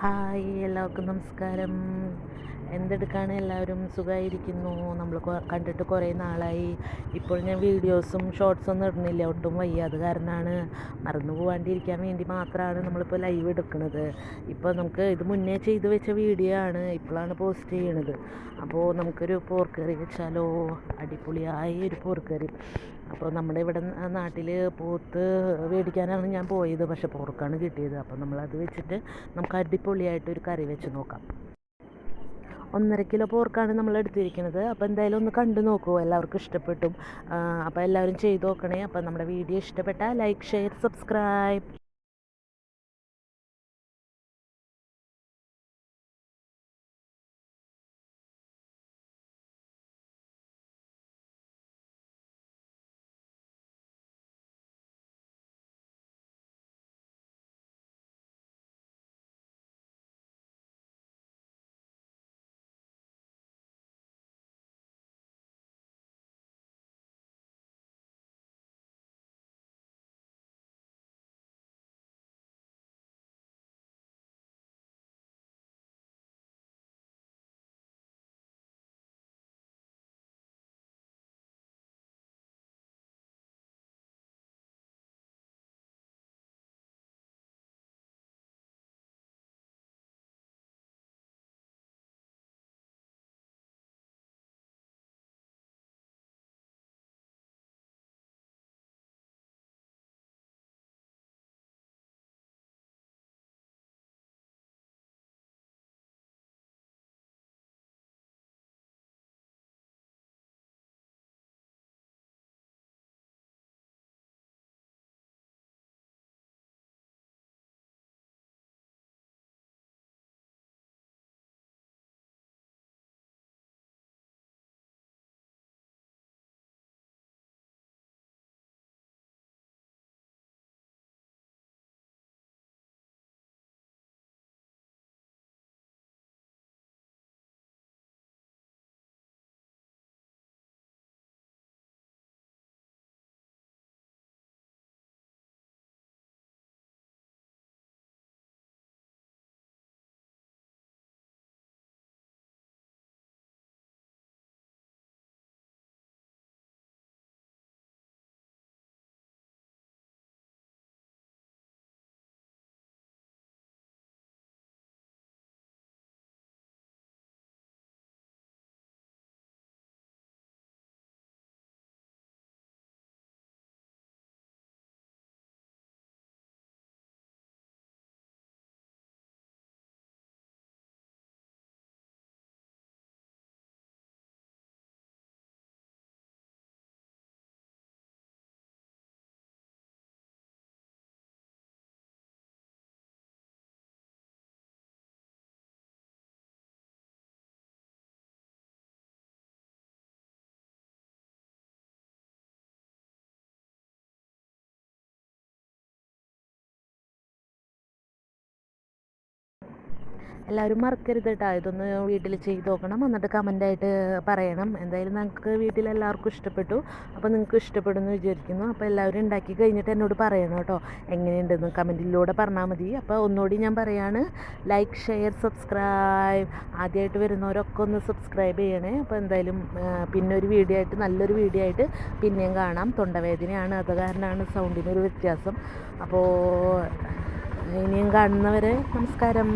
Hi എല്ലാവർക്കും നമസ്കാരം. എന്തെടുക്കാണ്? എല്ലാവരും സുഖമായിരിക്കുന്നു നമ്മൾ കണ്ടിട്ട് കുറേ നാളായി. ഇപ്പോൾ ഞാൻ വീഡിയോസും ഷോർട്ട്സും ഇടുന്നില്ല. ഒട്ടും വയ്യ. അത് കാരണമാണ് മറന്നു പോകാണ്ടിരിക്കാൻ വേണ്ടി മാത്രമാണ് നമ്മളിപ്പോൾ ലൈവ് എടുക്കുന്നത് ഇപ്പോൾ നമുക്ക് ഇത് മുന്നേ ചെയ്ത് വെച്ച വീഡിയോ ആണ്. ഇപ്പോഴാണ് പോസ്റ്റ് ചെയ്യണത്. അപ്പോൾ നമുക്കൊരു പോർക്കറി വെച്ചാലോ? അടിപൊളിയായ ഒരു പോർക്കറി. അപ്പോൾ നമ്മുടെ ഇവിടെ നാട്ടിൽ പോത്ത് മേടിക്കാനാണ് ഞാൻ പോയത്. പക്ഷേ പോർക്കാണ് കിട്ടിയത്. അപ്പോൾ നമ്മളത് വെച്ചിട്ട് നമുക്ക് അടിപൊളിയായിട്ട് ഒരു കറി വെച്ച് നോക്കാം. ഒന്നര കിലോ പോർക്കാണ് നമ്മൾ എടുത്തിരിക്കുന്നത്. അപ്പോൾ എന്തായാലും ഒന്ന് കണ്ടു നോക്കൂ. എല്ലാവർക്കും ഇഷ്ടപ്പെട്ടും. അപ്പോൾ എല്ലാവരും ചെയ്ത് നോക്കണേ. അപ്പോൾ നമ്മുടെ വീഡിയോ ഇഷ്ടപ്പെട്ടാൽ ലൈക്ക് ഷെയർ സബ്സ്ക്രൈബ്. എല്ലാവരും മറക്കരുത് കേട്ടോ ഇതൊന്ന് വീട്ടിൽ ചെയ്ത് നോക്കണം. എന്നിട്ട് കമന്റായിട്ട് പറയണം. എന്തായാലും നിങ്ങൾക്ക് വീട്ടിൽ എല്ലാവർക്കും ഇഷ്ടപ്പെട്ടു. അപ്പോൾ നിങ്ങൾക്ക് ഇഷ്ടപ്പെടുമെന്ന് വിചാരിക്കുന്നു. അപ്പോൾ എല്ലാവരും ഉണ്ടാക്കി കഴിഞ്ഞിട്ട് എന്നോട് പറയണം കേട്ടോ എങ്ങനെയുണ്ടെന്ന് കമന്റിലൂടെ പറഞ്ഞാൽ മതി. അപ്പോൾ ഒന്നുകൂടി ഞാൻ പറയാണ്. ലൈക്ക് ഷെയർ സബ്സ്ക്രൈബ് ആദ്യമായിട്ട് വരുന്നവരൊക്കെ ഒന്ന് സബ്സ്ക്രൈബ് ചെയ്യണേ. അപ്പോൾ എന്തായാലും പിന്നെ ഒരു വീഡിയോ ആയിട്ട് നല്ലൊരു വീഡിയോ ആയിട്ട് പിന്നെയും കാണാം. തൊണ്ടവേദനയാണ് അത് കാരണമാണ് സൗണ്ടിനൊരു വ്യത്യാസം. അപ്പോൾ ഇനിയും കാണുന്നവരെ നമസ്കാരം.